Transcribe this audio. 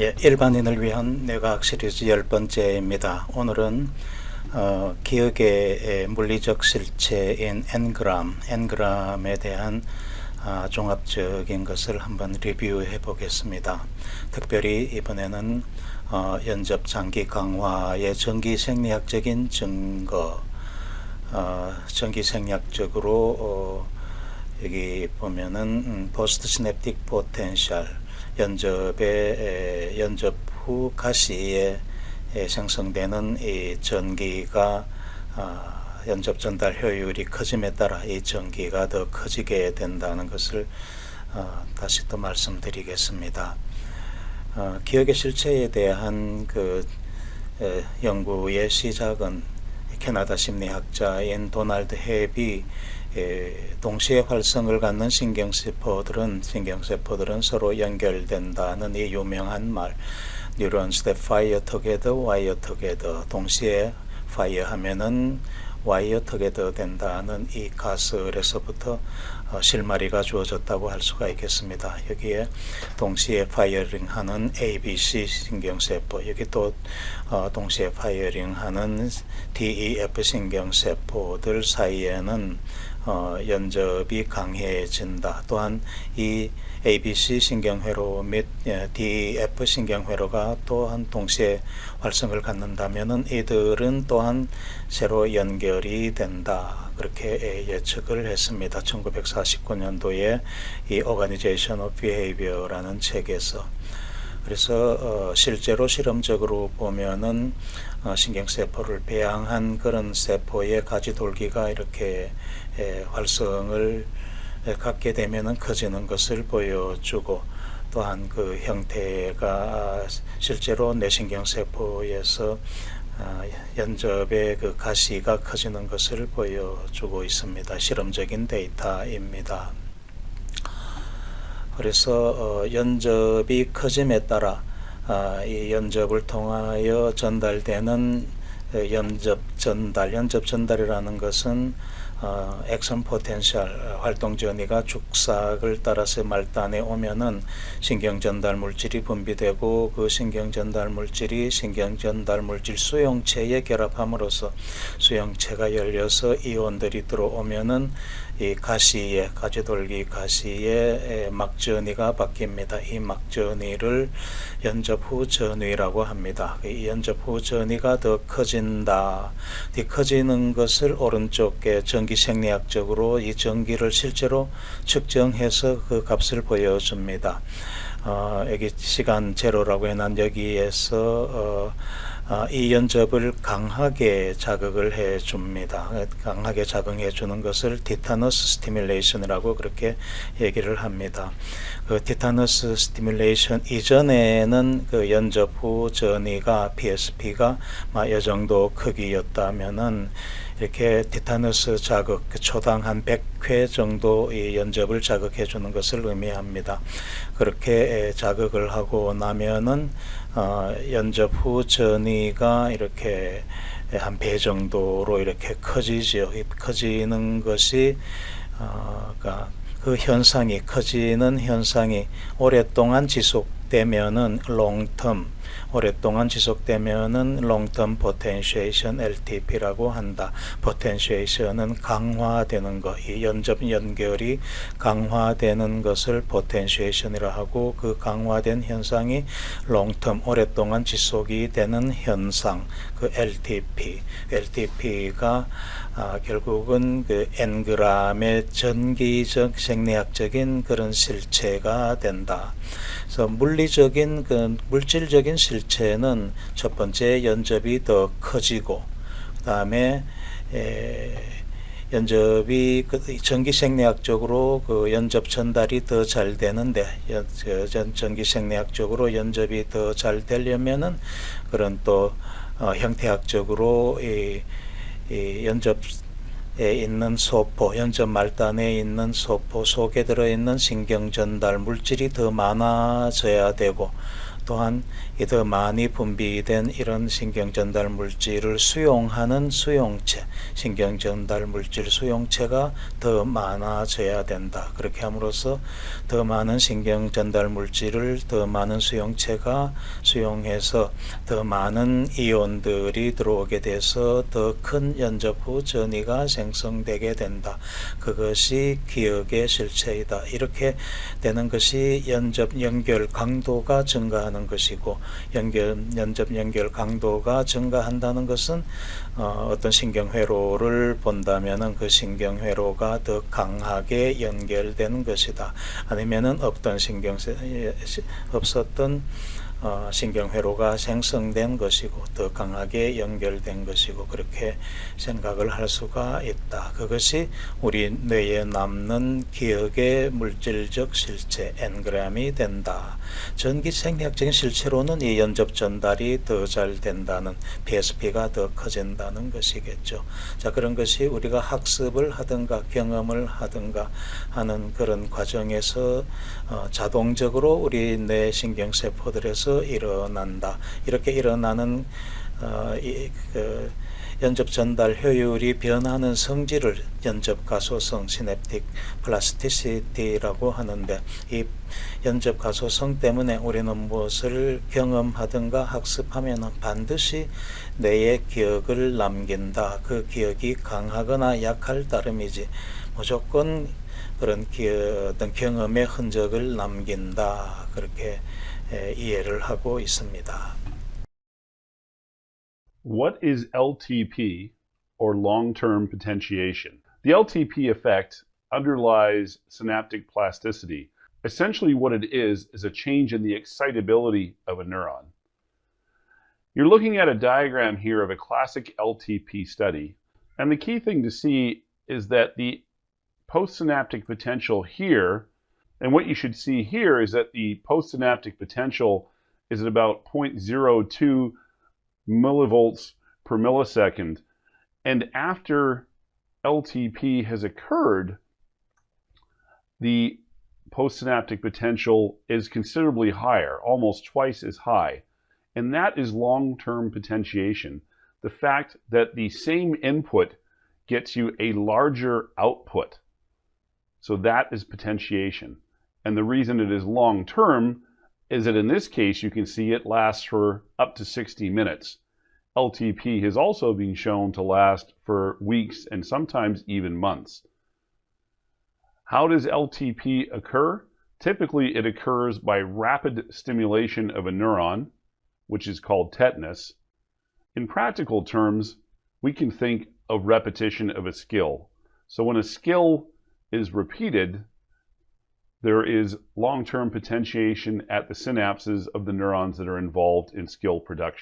예, 일반인을 위한 뇌과학 시리즈 열 번째입니다. 오늘은 어, 기억의 에, 물리적 실체인 엔그람, 엔그람에 대한 아, 종합적인 것을 한번 리뷰해 보겠습니다. 특별히 이번에는 어, 연접 장기 강화의 전기 생리학적인 증거, 어, 전기 생리학적으로 어, 여기 보면은 음, 포스트 시냅틱 포텐셜 연접의 에, 연접 후 가시에 에, 생성되는 이 전기가 아, 연접 전달 효율이 커짐에 따라 이 전기가 더 커지게 된다는 것을 어, 다시 또 말씀드리겠습니다. 어, 기억의 실체에 대한 그 에, 연구의 시작은 캐나다 심리학자인 도널드 헵이 에, 동시에 활성을 갖는 신경세포들은 신경세포들은 서로 연결된다는 이 유명한 말. neurons that fire together, wire together 동시에 fire 하면은 wire together 된다는 이 가설에서부터 어, 실마리가 주어졌다고 할 수가 있겠습니다. 여기에 동시에 파이어링하는 ABC 신경세포, 여기 또 어, 동시에 파이어링하는 DEF 신경세포들 사이에는 어, 연접이 강해진다. 또한 이 ABC 신경회로 및 예, DEF 신경회로가 또한 동시에 활성을 갖는다면은 이들은 또한 새로 연결이 된다. 그렇게 예, 예측을 했습니다. 1949년도에 이 Organization of Behavior라는 책에서 그래서 어, 실제로 실험적으로 보면은 어, 신경세포를 배양한 그런 세포의 가지 돌기가 이렇게 에, 활성을 에, 갖게 되면은 커지는 것을 보여주고 또한 그 형태가 실제로 뇌신경 세포에서 아, 연접의 그 가시가 커지는 것을 보여주고 있습니다. 실험적인 데이터입니다. 그래서 어, 연접이 커짐에 따라 아, 이 연접을 통하여 전달되는 어, 연접 전달, 연접 전달이라는 것은 어, 액션 포텐셜 활동 전이가 죽삭을 따라서 말단에 오면은 신경 전달 물질이 분비되고 그 신경 전달 물질이 신경 전달 물질 수용체에 결합함으로써 수용체가 열려서 이온들이 들어오면은 이 가시에 가지돌기 가시에 막전이가 바뀝니다. 이 막전이를 연접 후 전위라고 합니다. 이 연접 후 전위가 더 커진다. 이 커지는 것을 오른쪽에 전기 생리학적으로 이 전기를 실제로 측정해서 그 값을 보여줍니다. 어, 여기 시간 제로라고 해난 여기에서 어, 아, 이 연접을 강하게 자극을 해 줍니다. 강하게 자극해 주는 것을 티타너스 스티뮬레이션이라고 그렇게 얘기를 합니다. 그 티타너스 스티뮬레이션 이전에는 그 연접 후 전이가 PSP가 이 정도 크기였다면은 이렇게 티타너스 자극 그 초당 한 100회 정도 이 연접을 자극해 주는 것을 의미합니다. 그렇게 자극을 하고 나면은 어, 연접 후 전이가 이렇게 한 배 정도로 이렇게 커지죠. 커지는 것이 어, 그러니까 그 현상이 커지는 현상이 오랫동안 지속되면은 롱텀 오랫동안 지속되면은 롱텀 포텐시에이션 LTP라고 한다. 포텐시에이션은 강화되는 것, 이 연접 연결이 강화되는 것을 포텐시에이션이라 하고 그 강화된 현상이 롱텀 오랫동안 지속이 되는 현상, 그 LTP, LTP가 아, 결국은 그 엔그람의 전기적 생리학적인 그런 실체가 된다. 그래서 물리적인 그 물질적인 실체는 첫 번째 연접이 더 커지고 그 다음에 에, 연접이 그 전기 생리학적으로 그 연접 전달이 더 잘 되는데 연, 그 전, 전기 생리학적으로 연접이 더 잘 되려면은 그런 또 어, 형태학적으로 이, 이 연접에 있는 소포, 연접 말단에 있는 소포 속에 들어 있는 신경 전달 물질이 더 많아져야 되고 또한 이더 많이 분비된 이런 신경 전달 물질을 수용하는 수용체, 신경 전달 물질 수용체가 더 많아져야 된다. 그렇게 함으로써 더 많은 신경 전달 물질을 더 많은 수용체가 수용해서 더 많은 이온들이 들어오게 돼서 더 큰 연접 후 전이가 생성되게 된다. 그것이 기억의 실체이다. 이렇게 되는 것이 연접 연결 강도가 증가하는 것이고 연결 연접 연결 강도가 증가한다는 것은 어, 어떤 신경 회로를 본다면은 그 신경 회로가 더 강하게 연결되는 것이다. 아니면은 없던 신경 없었던 어, 신경회로가 생성된 것이고 더 강하게 연결된 것이고 그렇게 생각을 할 수가 있다. 그것이 우리 뇌에 남는 기억의 물질적 실체 엔그램이 된다. 전기 생리학적인 실체로는 이 연접 전달이 더 잘 된다는 PSP가 더 커진다는 것이겠죠. 자 그런 것이 우리가 학습을 하든가 경험을 하든가 하는 그런 과정에서 어, 자동적으로 우리 뇌 신경세포들에서 일어난다. 이렇게 일어나는 어, 이, 그, 연접 전달 효율이 변하는 성질을 연접 가소성 시냅틱 플라스티시티라고 하는데 이 연접 가소성 때문에 우리는 무엇을 경험하든가 학습하면 반드시 뇌의 기억을 남긴다. 그 기억이 강하거나 약할 따름이지 무조건 그런 기억, 어떤 경험의 흔적을 남긴다. 그렇게 에, 이해를 하고 있습니다. What is LTP or long term potentiation? The LTP effect underlies synaptic plasticity. Essentially, what it is is a change in the excitability of a neuron. You're looking at a diagram here of a classic LTP study, and the key thing to see is that the postsynaptic potential here, and what you should see here is that the postsynaptic potential is at about 0.02 millivolts per millisecond. And after LTP has occurred, the postsynaptic potential is considerably higher, almost twice as high. And that is long term potentiation. The fact that the same input gets you a larger output. So that is potentiation. And the reason it is long term is that in this case, you can see it lasts for up to 60 minutes. LTP has also been shown to last for weeks and sometimes even months. How does LTP occur? Typically, it occurs by rapid stimulation of a neuron, which is called tetanus. In practical terms, we can think of repetition of a skill. So when a skill is repeated, there is long term potentiation at the synapses of the neurons that are involved in skill production.